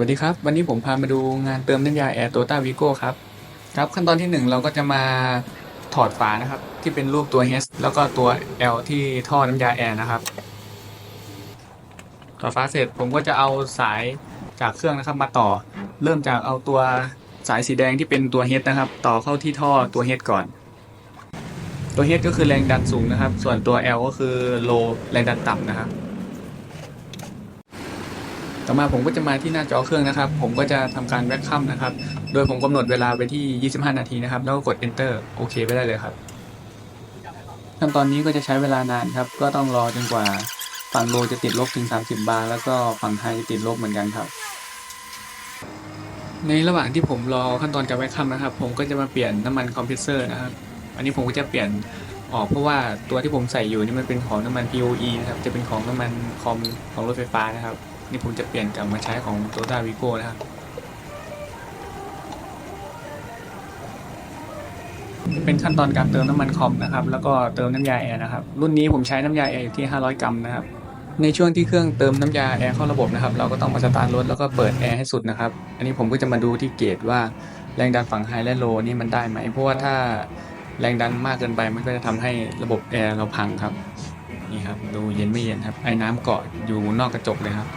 วัสดีครับ วันนี้ผมพามาดูงานเติมน้ำยาแอร์โตต้าวิโก้ครับครับขั้นตอนที่หนึ่งเราก็จะมาถอดฝานะครับ ที่เป็นรูปตัว H แล้วก็ตัว L ที่ท่อน้ำยาแอร์นะครับถอดฝาเสร็จผมก็จะเอาสายจากเครื่องนะครับมาต่อ เริ่มจากเอาตัวสายสีแดงที่เป็นตัว H นะครับ ต่อเข้าที่ท่อตัว H ก่อน ตัว H ก็คือแรงดันสูงนะครับ ส่วนตัว L ก็คือ low แรงดันต่ำนะครับ ต่อมาผมก็จะมาที่หน้าจอเครื่องนะครับ ผมก็จะทำการแวคคัมนะครับ โดยผมกำหนดเวลาไปที่ 25 นาทีนะครับ แล้วก็กด enter โอเคไปได้เลยครับ ขั้นตอนนี้ก็จะใช้เวลานานครับ ก็ต้องรอจนกว่าฝั่งโลจะติดลบถึง 30 บาร์แล้วก็ฝั่งไฮจะติดลบเหมือนกันครับ ในระหว่างที่ผมรอขั้นตอนการแวคคัมนะครับ ผมก็จะมาเปลี่ยนน้ำมันคอมเพรสเซอร์นะครับ อันนี้ผมก็จะเปลี่ยนออกเพราะว่าตัวที่ผมใส่อยู่นี่มันเป็นของน้ำมัน POE นะครับ จะเป็นของน้ำมันคอมของรถไฟฟ้านะครับ นี่ผมจะเปลี่ยนกลับมาใช้ของ t o y o t a v i g o นะครับเป็นขั้นตอนการเติมน้ำมันคอมนะครับ แล้วก็เติมน้ำยาแอร์นะครับ รุ่นนี้ผมใช้น้ำยาแอร์อยู่ที่ 500 กรัมนะครับ ในช่วงที่เครื่องเติมน้ำยาแอร์เข้าระบบนะครับ เราก็ต้องมาสตาร์ทรถแล้วก็เปิดแอร์ให้สุดนะครับ อันนี้ผมก็จะมาดูที่เกจว่าแรงดันฝั่งไฮและโลนี่มันได้ไหม เพราะว่าถ้าแรงดันมากเกินไปมันก็จะทำให้ระบบแอร์เราพังครับ นี่ครับ ดูเย็นไม่เย็นครับ ไอ้น้ำเกาะอยู่นอกกระจกเลยครับ